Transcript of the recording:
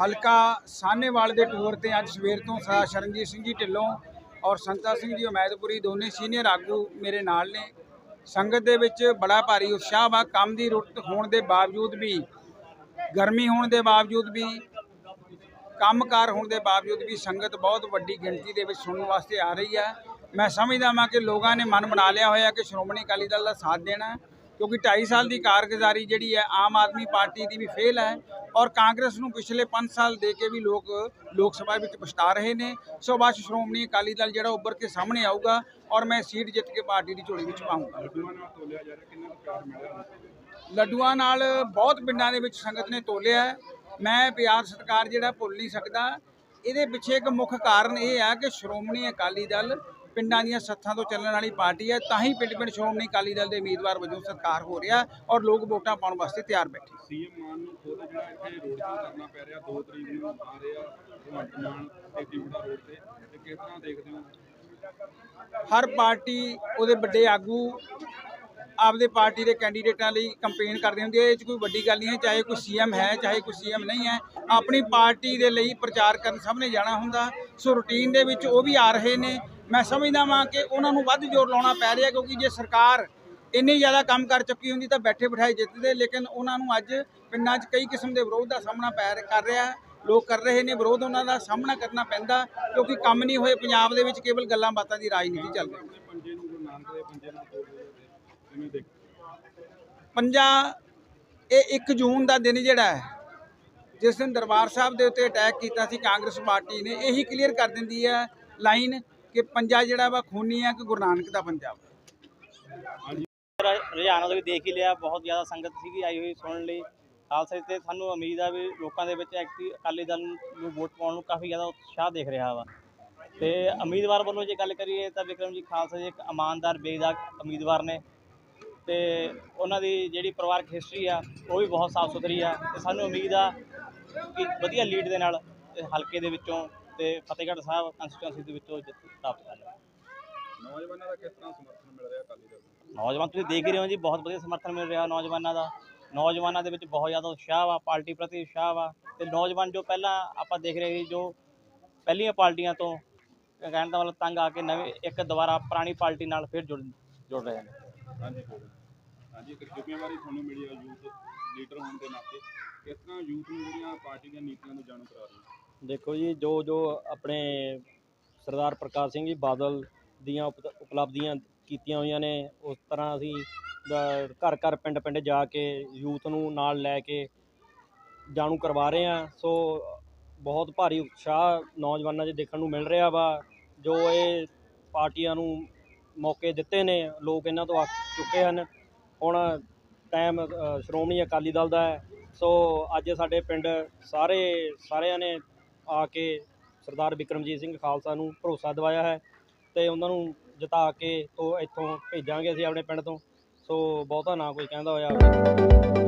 ਹਲਕਾ ਸਾਹਨੇਵਾਲ ਦੇ ਟੂਰ ਤੇ ਅੱਜ ਸਵੇਰ ਤੋਂ ਸਰਦਾਰ ਸ਼ਰਨਜੀਤ ਸਿੰਘ ਜੀ ਢਿੱਲੋਂ ਔਰ ਸੰਤਾ ਸਿੰਘ ਜੀ ਉਮੈਦਪੁਰੀ ਦੋਨੇ ਸੀਨੀਅਰ ਆਗੂ ਮੇਰੇ ਨਾਲ ਨੇ। ਸੰਗਤ ਦੇ ਵਿੱਚ ਬੜਾ ਭਾਰੀ ਉਤਸ਼ਾਹ ਵਾ, ਕੰਮ ਦੀ ਰੁੱਤ ਹੋਣ ਦੇ ਬਾਵਜੂਦ ਵੀ, ਗਰਮੀ ਹੋਣ ਦੇ ਬਾਵਜੂਦ ਵੀ, ਕੰਮਕਾਰ ਹੋਣ ਦੇ ਬਾਵਜੂਦ ਵੀ ਸੰਗਤ ਬਹੁਤ ਵੱਡੀ ਗਿਣਤੀ ਦੇ ਵਿੱਚ ਸੁਣਨ ਵਾਸਤੇ ਆ ਰਹੀ ਹੈ। ਮੈਂ ਸਮਝਦਾ ਹਾਂ ਕਿ ਲੋਕਾਂ ਨੇ ਮਨ ਬਣਾ ਲਿਆ ਹੋਇਆ ਕਿ ਸ਼੍ਰੋਮਣੀ ਅਕਾਲੀ ਦਲ ਦਾ ਸਾਥ ਦੇਣਾ। ਕਿਉਂਕਿ 2.5 ਸਾਲ ਦੀ ਕਾਰਗੁਜ਼ਾਰੀ ਜਿਹੜੀ ਹੈ, ਆਮ ਆਦਮੀ ਪਾਰਟੀ ਦੀ ਵੀ ਫੇਲ ਹੈ ਔਰ ਕਾਂਗਰਸ ਨੂੰ ਪਿਛਲੇ 5 ਸਾਲ ਦੇ ਕੇ ਵੀ ਲੋਕ ਲੋਕ ਸਭਾ ਵਿੱਚ ਪਛਤਾ ਰਹੇ ਨੇ। ਸੋ ਬਸ ਸ਼੍ਰੋਮਣੀ ਅਕਾਲੀ ਦਲ ਜਿਹੜਾ ਉੱਭਰ ਕੇ ਸਾਹਮਣੇ ਆਊਗਾ ਔਰ ਮੈਂ ਸੀਟ ਜਿੱਤ ਕੇ ਪਾਰਟੀ ਦੀ ਝੋਲੀ ਵਿੱਚ ਪਾਉਂਗਾ ਲੱਡੂਆਂ ਨਾਲ ਬਹੁਤ ਪਿੰਡਾਂ ਦੇ ਵਿੱਚ ਸੰਗਤ ਨੇ ਤੋਲਿਆ ਮੈਂ ਪਿਆਰ ਸਤਿਕਾਰ ਜਿਹੜਾ ਭੁੱਲ ਨਹੀਂ ਸਕਦਾ। ਇਹਦੇ ਪਿੱਛੇ ਇੱਕ ਮੁੱਖ ਕਾਰਨ ਇਹ ਹੈ ਕਿ ਸ਼੍ਰੋਮਣੀ ਅਕਾਲੀ ਦਲ ਪਿੰਡਾਂ ਦੀਆਂ ਸੱਥਾਂ ਤੋਂ ਚੱਲਣ ਵਾਲੀ ਪਾਰਟੀ ਹੈ ਤਾਂ ਹੀ ਪਿੰਡ ਪਿੰਡ ਸ਼੍ਰੋਮਣੀ ਅਕਾਲੀ ਦਲ ਦੇ ਉਮੀਦਵਾਰ ਵਜੋਂ ਸਤਿਕਾਰ ਹੋ ਰਿਹਾ ਔਰ ਲੋਕ ਵੋਟਾਂ ਪਾਉਣ ਵਾਸਤੇ ਤਿਆਰ ਬੈਠੇ। ਸੀਐਮ ਮਾਨ ਨੂੰ ਖੁਦ ਜਿਹੜਾ ਇੱਥੇ ਰੋਡ ਸ਼ੋਅ ਕਰਨਾ ਪੈ ਰਿਹਾ 2 ਤਰੀਕ ਨੂੰ ਆ ਰਹੇ ਭਗਵੰਤ ਮਾਨ ਤੇ ਟਿਵੜਾ ਰੋਡ ਤੇ ਤੇ ਕਿਸ ਤਰ੍ਹਾਂ ਦੇਖਦੇ ਹੋ? ਹਰ ਪਾਰਟੀ ਉਹਦੇ ਵੱਡੇ ਆਗੂ ਆਪਦੇ ਪਾਰਟੀ ਦੇ ਕੈਂਡੀਡੇਟਾਂ ਲਈ ਕੰਪੇਨ ਕਰਦੇ ਹੁੰਦੇ ਆ ਇਹ 'ਚ ਕੋਈ ਵੱਡੀ ਗੱਲ ਨਹੀਂ ਹੈ ਚਾਹੇ ਕੋਈ ਸੀਐਮ ਹੈ ਚਾਹੇ ਕੋਈ ਸੀਐਮ ਨਹੀਂ ਹੈ ਆਪਣੀ ਪਾਰਟੀ ਦੇ ਲਈ ਪ੍ਰਚਾਰ ਕਰਨ ਸਭ ਨੇ ਜਾਣਾ ਹੁੰਦਾ ਸੋ ਰੂਟੀਨ ਦੇ ਵਿੱਚ ਉਹ ਵੀ ਆ ਰਹੇ ਨੇ ਮੈਂ ਸਮਝਦਾ ਵਾਂ ਕਿ ਉਹਨਾਂ ਨੂੰ ਵੱਧ ਜ਼ੋਰ ਲਾਉਣਾ ਪੈ ਰਿਹਾ ਕਿਉਂਕਿ ਜੇ ਸਰਕਾਰ ਇੰਨੀ ਜ਼ਿਆਦਾ ਕੰਮ ਕਰ ਚੁੱਕੀ ਹੁੰਦੀ ਤਾਂ ਬੈਠੇ ਬਿਠਾਏ ਜਿੱਤਦੇ, ਲੇਕਿਨ ਉਹਨਾਂ ਨੂੰ ਅੱਜ ਪਿੰਡਾਂ 'ਚ ਕਈ ਕਿਸਮ ਦੇ ਵਿਰੋਧ ਦਾ ਸਾਹਮਣਾ ਪੈ ਕਰ ਰਿਹਾ। ਹੈ ਲੋਕ ਕਰ ਰਹੇ ਨੇ ਵਿਰੋਧ, ਉਹਨਾਂ ਦਾ ਸਾਹਮਣਾ ਕਰਨਾ ਪੈਂਦਾ ਕਿਉਂਕਿ ਕੰਮ ਨਹੀਂ ਹੋਏ। ਪੰਜਾਬ ਦੇ ਵਿੱਚ ਕੇਵਲ ਗੱਲਾਂ ਬਾਤਾਂ ਦੀ ਰਾਜਨੀਤੀ ਚੱਲ ਰਹੀ ਹੈ। ਪੰਜਾ, ਇਹ 1 ਜੂਨ ਦਾ ਦਿਨ ਜਿਹੜਾ ਹੈ, ਜਿਸ ਦਿਨ ਦਰਬਾਰ ਸਾਹਿਬ ਦੇ ਉੱਤੇ ਅਟੈਕ ਕੀਤਾ ਸੀ, ਕਾਂਗਰਸ ਪਾਰਟੀ ਨੇ, ਇਹੀ ਕਲੀਅਰ ਕਰ ਦਿੰਦੀ ਹੈ ਲਾਈਨ ਕਿ ਪੰਜਾ ਜਿਹੜਾ ਵਾ ਖੂਨੀ ਆ ਕਿ ਗੁਰੂ ਨਾਨਕ ਦਾ ਪੰਜਾਬ ਰੁਝਾਨ ਉਹ ਵੀ ਦੇਖ ਹੀ ਲਿਆ, ਬਹੁਤ ਜ਼ਿਆਦਾ ਸੰਗਤ ਸੀਗੀ, ਆਈ ਹੋਈ ਸੁਣਨ ਲਈ। ਖਾਲਸਾ ਤੇ ਸਾਨੂੰ ਉਮੀਦ ਆ ਵੀ ਲੋਕਾਂ ਦੇ ਵਿੱਚ ਐਕਟਿਵ ਅਕਾਲੀ ਦਲ ਨੂੰ ਵੋਟ ਪਾਉਣ ਨੂੰ ਕਾਫੀ ਜ਼ਿਆਦਾ ਉਤਸ਼ਾਹ ਦੇਖ ਰਿਹਾ ਵਾ। ਤੇ ਉਮੀਦਵਾਰ ਵੱਲੋਂ ਜੇ ਗੱਲ ਕਰੀਏ ਤਾਂ ਵਿਕਰਮ ਜੀ, ਖਾਲਸਾ ਜੀ ਇੱਕ ਇਮਾਨਦਾਰ, ਬੇਦਾਗ ਉਮੀਦਵਾਰ ਨੇ। ਤੇ ਉਹਨਾਂ ਦੀ ਜਿਹੜੀ ਪਰਿਵਾਰਕ ਹਿਸਟਰੀ ਆ, ਉਹ ਵੀ ਬਹੁਤ ਸਾਫ਼ ਸੁਥਰੀ ਆ। ਤੇ ਸਾਨੂੰ ਉਮੀਦ ਆ ਕਿ ਵਧੀਆ ਲੀਡ ਦੇ ਨਾਲ, ਹਲਕੇ ਦੇ ਵਿੱਚੋਂ ਤੇ ਫਤਿਹਗੜ੍ਹ ਸਾਹਿਬ ਕੰਸਟੀਟੂਐਂਸੀ ਦੇ ਵਿੱਚੋਂ ਜਿੱਤ ਪ੍ਰਾਪਤ ਕਰ ਲਿਆ। ਨੌਜਵਾਨਾਂ ਦਾ ਕਿਸ ਤਰ੍ਹਾਂ ਸਮਰਥਨ ਮਿਲ ਰਿਹਾ ਅਕਾਲੀ ਦਲ ਨੂੰ? ਨੌਜਵਾਨ ਤੁਸੀਂ ਦੇਖ ਹੀ ਰਹੇ ਹੋ ਜੀ ਬਹੁਤ ਵਧੀਆ ਸਮਰਥਨ ਮਿਲ ਰਿਹਾ ਨੌਜਵਾਨਾਂ ਦਾ। ਨੌਜਵਾਨਾਂ ਦੇ ਵਿੱਚ ਬਹੁਤ ਜ਼ਿਆਦਾ ਉਤਸ਼ਾਹ ਵਾ ਪਾਰਟੀ ਪ੍ਰਤੀ ਉਤਸ਼ਾਹ ਵਾ। ਤੇ ਨੌਜਵਾਨ ਜੋ ਪਹਿਲਾਂ ਆਪਾਂ ਦੇਖ ਰਹੇ ਸੀ ਜੋ ਪਹਿਲੀਆਂ ਪਾਰਟੀਆਂ ਤੋਂ ਕਹਿਣ ਦਾ ਮਤਲਬ ਤੰਗ ਆ ਕੇ ਨਵੇਂ ਇੱਕ ਦੁਬਾਰਾ ਪੁਰਾਣੀ ਪਾਰਟੀ ਨਾਲ ਫਿਰ ਜੁੜ ਜੁੜ ਰਹੇ ਨੇ। ਹਾਂਜੀ ਹਾਂਜੀ ਇੱਕ ਜ਼ਿੰਮੇਵਾਰੀ ਤੁਹਾਨੂੰ ਮਿਲੀ ਹੈ ਯੂਥ ਲੀਡਰ ਹੋਣ ਦੇ ਨਾਤੇ। ਕਿਸ ਤਰ੍ਹਾਂ ਯੂਥ ਨੂੰ ਜਿਹੜੀਆਂ ਪਾਰਟੀ ਦੀਆਂ ਨੀਤੀਆਂ ਨੂੰ ਜਾਣੂ ਕਰਾ ਰਹੇ ਹੋ? ਦੇਖੋ ਜੀ, ਜੋ ਜੋ ਆਪਣੇ ਸਰਦਾਰ ਪ੍ਰਕਾਸ਼ ਸਿੰਘ ਜੀ ਬਾਦਲ ਦੀਆਂ ਉਪ- ਉਪਲਬਧੀਆਂ ਕੀਤੀਆਂ ਹੋਈਆਂ ਨੇ, ਉਸ ਤਰ੍ਹਾਂ ਅਸੀਂ ਦ- ਘਰ ਘਰ, ਪਿੰਡ ਪਿੰਡ ਜਾ ਕੇ ਯੂਥ ਨੂੰ ਨਾਲ ਲੈ ਕੇ ਜਾਣੂ ਕਰਵਾ ਰਹੇ ਹਾਂ। ਸੋ ਬਹੁਤ ਭਾਰੀ ਉਤਸ਼ਾਹ ਨੌਜਵਾਨਾਂ 'ਚ ਦੇਖਣ ਨੂੰ ਮਿਲ ਰਿਹਾ ਵਾ, ਜੋ ਇਹ ਪਾਰਟੀਆਂ ਨੂੰ ਮੌਕੇ ਦਿੱਤੇ ਨੇ, ਲੋਕ ਇਹਨਾਂ ਤੋਂ ਅੱਕ ਚੁੱਕੇ ਹਨ। ਹੁਣ ਟਾਈਮ ਸ਼੍ਰੋਮਣੀ ਅਕਾਲੀ ਦਲ ਦਾ ਹੈ। ਸੋ ਅੱਜ ਸਾਡੇ ਪਿੰਡ ਸਾਰੇ, ਸਾਰਿਆਂ ਨੇ ਆ ਕੇ ਸਰਦਾਰ ਵਿਕਰਮਜੀਤ ਸਿੰਘ ਖਾਲਸਾ ਨੂੰ ਭਰੋਸਾ ਦਿਵਾਇਆ ਹੈ ਤੇ ਉਹਨਾਂ ਨੂੰ ਜਿਤਾ ਕੇ ਤੋਂ ਇੱਥੋਂ ਭੇਜਾਂਗੇ ਅਸੀਂ ਆਪਣੇ ਪਿੰਡ ਤੋਂ। ਸੋ ਬਹੁਤਾ ਨਾ ਕੋਈ ਕਹਿੰਦਾ ਹੋਇਆ।